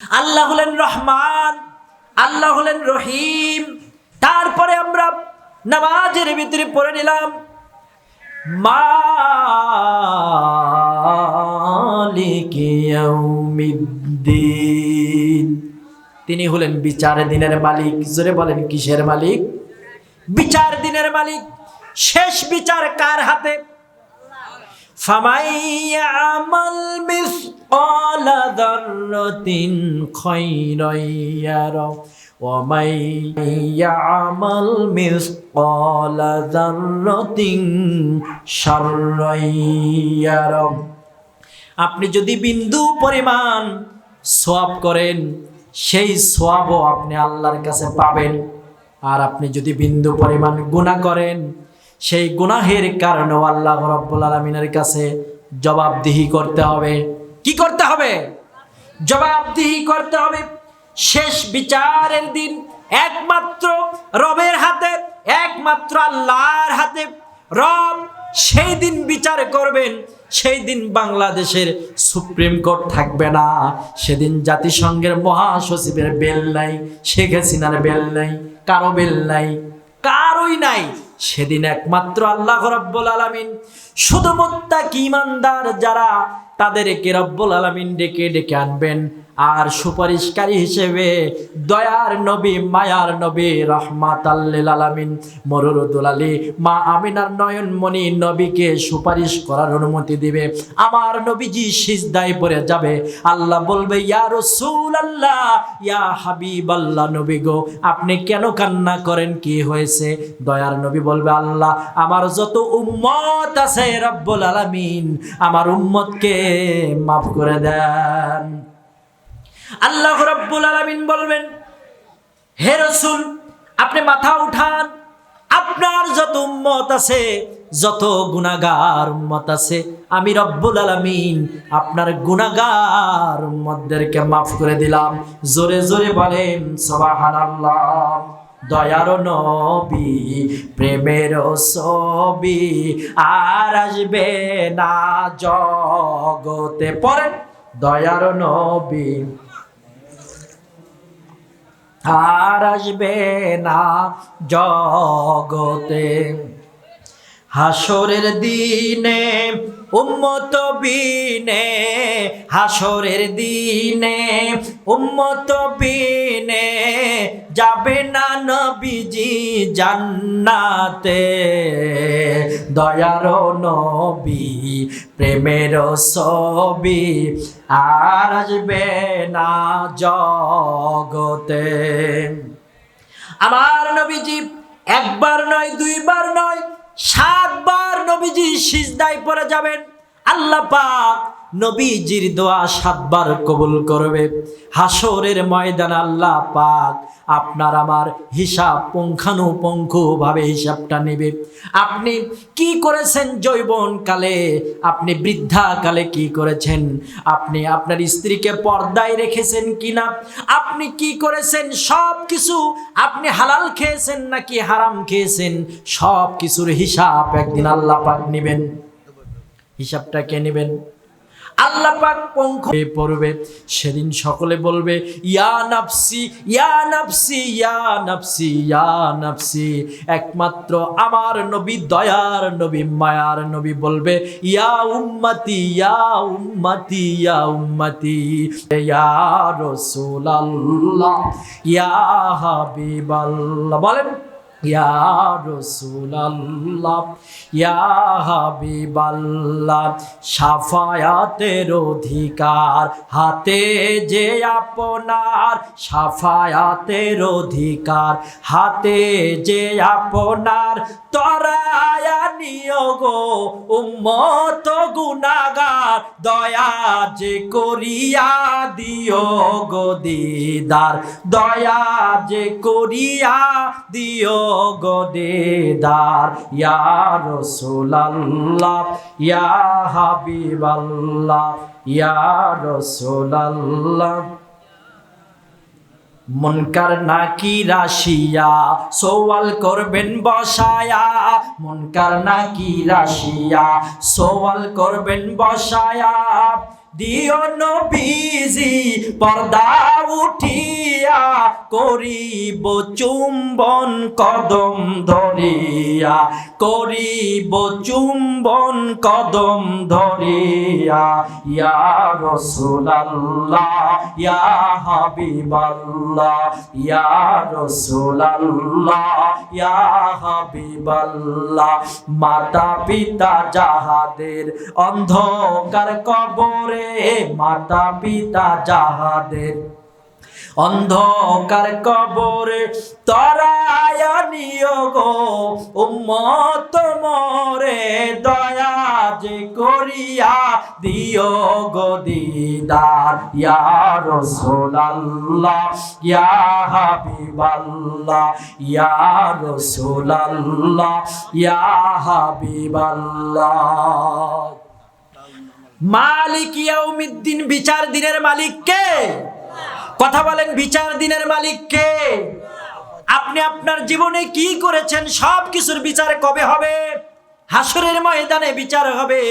আল্লাহ হলেন রহমান, আল্লাহ হলেন রহিম। তারপরে আমরা নামাজের ভিতরে পড়ে নিলাম। তিনি হলেন বিচার দিনের মালিক। জোরে বলেন, কিসের মালিক? বিচার দিনের মালিক। শেষ বিচার কার হাতে? فمن يعمل مثقال ذرة خيرا يره ومن يعمل مثقال ذرة شرا يره আপনি যদি বিন্দু পরিমাণ সোয়াব করেন সেই সোয়াবও আপনি আল্লাহর কাছে পাবেন আর আপনি যদি বিন্দু পরিমাণ গুণা করেন সেই গুনাহের কারণেও আল্লাহ রব্বুল আলমিনের কাছে জবাবদিহি করতে হবে। কি করতে হবে? জবাবদিহি করতে হবে। শেষ বিচারের দিন একমাত্র রবের হাতে, একমাত্র আল্লাহর হাতে। রব সেই দিন বিচার করবেন, সেই দিন বাংলাদেশের সুপ্রিম কোর্ট থাকবে না। সেদিন জাতিসংঘের মহাসচিবের বেল নাই, শেখ হাসিনার বেল নাই, কারও বেল নাই, কারোই নাই। সেদিন একমাত্র আল্লাহ রব্বুল আলমিন শুধু মোত্তাকি ইমানদার যারা তাদেরকে রব্বুল আলামিন ডেকে ডেকে আনবেন। আর সুপারিশকারী হিসেবে দয়ার নবী, মায়ার নবী রহমাত আলামিন, মরুরুদুল আলী, মা আমিনার নয়নমণি নবীকে সুপারিশ করার অনুমতি দিবে। আমার নবীজি সিজদায় পড়ে যাবে। আল্লাহ বলবে, ইয়া রসুল আল্লাহ ইয়া হাবিব আল্লাহ নবী গো, আপনি কেন কান্না করেন? কি হয়েছে? দয়ার নবী বলবে, আল্লাহ, আমার যত উম্মত আছে রব্বুল আলামিন, আমার উম্মতকে মাফ করে দেন। আল্লাহ রব্বুল আলামিন বলবেন, হে রসুল, আপনি মাথা উঠান। আপনার যত উম্মত আছে, যত গুণাগার উম্মত আছে, আমি রব্বুল আলামিন আপনার গুণাগার উম্মতদেরকে মাফ করে দিলাম। জোরে জোরে বলেন, সুবহানাল্লাহ। দয়ার নবী, প্রেমের ছবি আর আসবে না জগতে। পড়েন দয়ার নবী, আর আসবে না জগতে। হাসরের দিনে, উম্মত বিনে হাসরের দিনে, উম্মত বিনে যাবে না নবীজি জান্নাতে। দয়ার নবী, প্রেমের ছবি আর আসবে না জগতে। আমার নবীজি একবার নয়, দুইবার নয়, সাতবার নবীজি সিজদায় পরে যাবেন। আল্লাহ পাক নবীজির দোয়া সাতবার কবুল করবে। হাসরের ময়দান আল্লাহ পাক আপনার আমার হিসাব পুঙ্খানুপুঙ্খভাবে হিসাবটা নেবে। আপনি কি করেছেন যৌবনকালে? আপনি বৃদ্ধাকালে কি করেছেন? আপনি আপনার স্ত্রীকে পর্দায় রেখেছেন কিনা? আপনি কি করেছেন? সব কিছু আপনি হালাল খেয়েছেন নাকি হারাম খেয়েছেন? সব কিছুর হিসাব একদিন আল্লাহ পাক নেবেন। হিসাবটা কে নেবেন? আল্লাহ পাক পঙ্খ পড়বে, সেদিন সকলে বলবে, ইয়া নাফসি ইয়া নাফসি ইয়া নাফসি ইয়া নাফসি। একমাত্র আমার নবী, দয়ার নবী, মায়ার নবী বলবে, ইয়া উম্মতি ইয়া উম্মতি ইয়া উম্মতি, ইয়া রাসূলুল্লাহ, ইয়া হাবিবাল্লাহ। বলেন ইয়া রসুলাল্লাহ, ইয়া হাবিবাল্লাহ, সাফায়াতের অধিকার হাতে যে আপনার, সাফায়াতের অধিকার হাতে যে আপনার, তরায়া নিয়োগ উম্মত গুনাগার দয়া যে করিয়া দিও গো দিদার, দয়া যে করিয়া দিও গো দিদার ইয়া রসুলাল্লাহ, ইয়া হাবিবাল্লাহ, ইয়া রসুলাল্লাহ। মনকার নাকি রাশিয়া সোয়াল করবেন বসায়া। মনকার নাকি রাশিয়া সোয়াল করবেন বসায়া। দিও নবীজি, পর্দা উঠিয়া। করিব চুম্বন কদম ধরিয়া, করিব চুম্বন কদম ধরিয়া, ইয়া রাসূলুল্লাহ, ইয়া হাবিবাল্লাহ, ইয়া রাসূলুল্লাহ, ইয়া হাবিবাল্লাহ। মাতা পিতা যাহাদের অন্ধকার কবরে মাতা পিতা যাহাদের অন্ধকার কবরে তরায় নিয়োগ উম্মত মরে দয়া যে করিয়া দিও গো দিদার। ইয়া রাসূলুল্লাহ, ইয়া হাবিবাল্লাহ, ইয়া রাসূলুল্লাহ, ইয়া হাবিবাল্লাহ। মালিক ইয়াউমিদ্দিন বিচার দিনের মালিক কে? কথা বলেন বিচার দিনের মালিক কে? আপনি আপনার জীবনে কি করেছেন? সব কিছুর বিচার কবে হবে? হাসরের ময়দানে বিচার হবে।